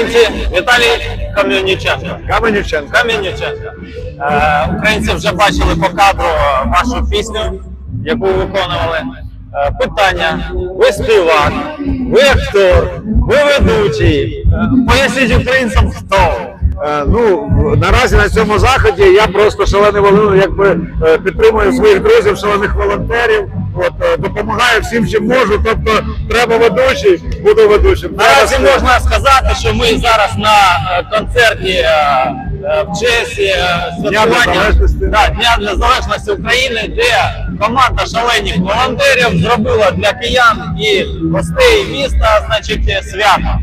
українці Віталій Кам'яніченко. Каменюченко. Кам'яніченко. Е, українці вже бачили по кадру вашу пісню, яку ви виконували. Е, питання: ви співак, ви актор, ви ведучий. Е, поясніть українцям, хто. Е, Ну наразі на цьому заході я просто шалений волонтер, якби е, підтримую своїх друзів, шалених волонтерів. От е, допомагаю всім, чим можу. Тобто, треба ведучий, буду ведучим. Наразі можна сказати, що ми зараз на е, концерті е, в честь е, святкування Дня Незалежності України, де команда шалених волонтерів зробила для киян і гостей міста, значить, свято.